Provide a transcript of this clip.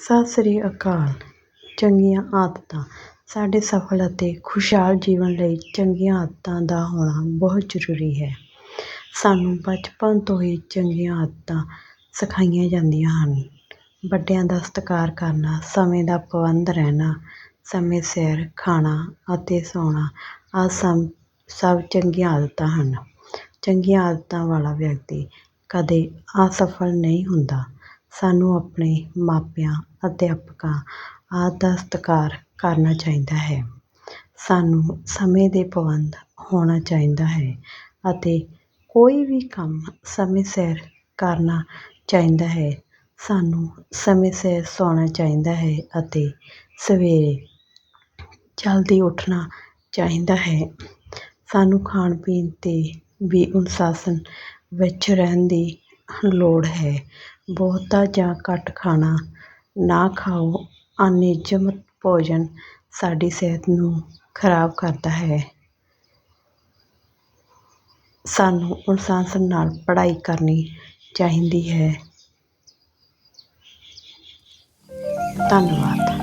ਸਤਿ ਸ੍ਰੀ ਅਕਾਲ। ਚੰਗੀਆਂ ਆਦਤਾਂ। ਸਾਡੇ ਸਫਲ ਅਤੇ ਖੁਸ਼ਹਾਲ ਜੀਵਨ ਲਈ ਚੰਗੀਆਂ ਆਦਤਾਂ ਦਾ ਹੋਣਾ ਬਹੁਤ ਜ਼ਰੂਰੀ ਹੈ। ਸਾਨੂੰ ਬਚਪਨ ਤੋਂ ਹੀ ਚੰਗੀਆਂ ਆਦਤਾਂ ਸਿਖਾਈਆਂ ਜਾਂਦੀਆਂ ਹਨ। ਵੱਡਿਆਂ ਦਾ ਸਤਿਕਾਰ ਕਰਨਾ, ਸਮੇਂ ਦਾ ਪਾਬੰਦ ਰਹਿਣਾ, ਸਮੇਂ ਸਿਰ ਖਾਣਾ ਅਤੇ ਸੌਣਾ, ਆਹ ਸਭ ਸਭ ਚੰਗੀਆਂ ਆਦਤਾਂ ਹਨ। ਚੰਗੀਆਂ ਆਦਤਾਂ ਵਾਲਾ ਵਿਅਕਤੀ ਕਦੇ ਅਸਫਲ ਨਹੀਂ ਹੁੰਦਾ। ਸਾਨੂੰ ਆਪਣੇ ਮਾਪਿਆਂ, ਅਧਿਆਪਕਾਂ, ਆਦਿ ਦਾ ਸਤਿਕਾਰ ਕਰਨਾ ਚਾਹੀਦਾ ਹੈ। ਸਾਨੂੰ ਸਮੇਂ ਦੇ ਪਾਬੰਦ ਹੋਣਾ ਚਾਹੀਦਾ ਹੈ ਅਤੇ ਕੋਈ ਵੀ ਕੰਮ ਸਮੇਂ ਸਿਰ ਕਰਨਾ ਚਾਹੀਦਾ ਹੈ। ਸਾਨੂੰ ਸਮੇਂ ਸਿਰ ਸੌਣਾ ਚਾਹੀਦਾ ਹੈ ਅਤੇ ਸਵੇਰੇ ਜਲਦੀ ਉੱਠਣਾ ਚਾਹੀਦਾ ਹੈ। ਸਾਨੂੰ ਖਾਣ ਪੀਣ 'ਤੇ ਵੀ ਅਨੁਸ਼ਾਸਨ ਵਿੱਚ ਰਹਿਣ ਦੀ ਲੋੜ ਹੈ। ਬਹੁਤਾ ਜਾਂ ਘੱਟ ਖਾਣਾ ਨਾ ਖਾਓ, ਅਨਿਯਮਿਤ ਭੋਜਨ ਸਾਡੀ ਸਿਹਤ ਨੂੰ ਖਰਾਬ ਕਰਦਾ ਹੈ। ਸਾਨੂੰ ਅਨੁਸ਼ਾਸਨ ਨਾਲ ਪੜ੍ਹਾਈ ਕਰਨੀ ਚਾਹੀਦੀ ਹੈ। ਧੰਨਵਾਦ।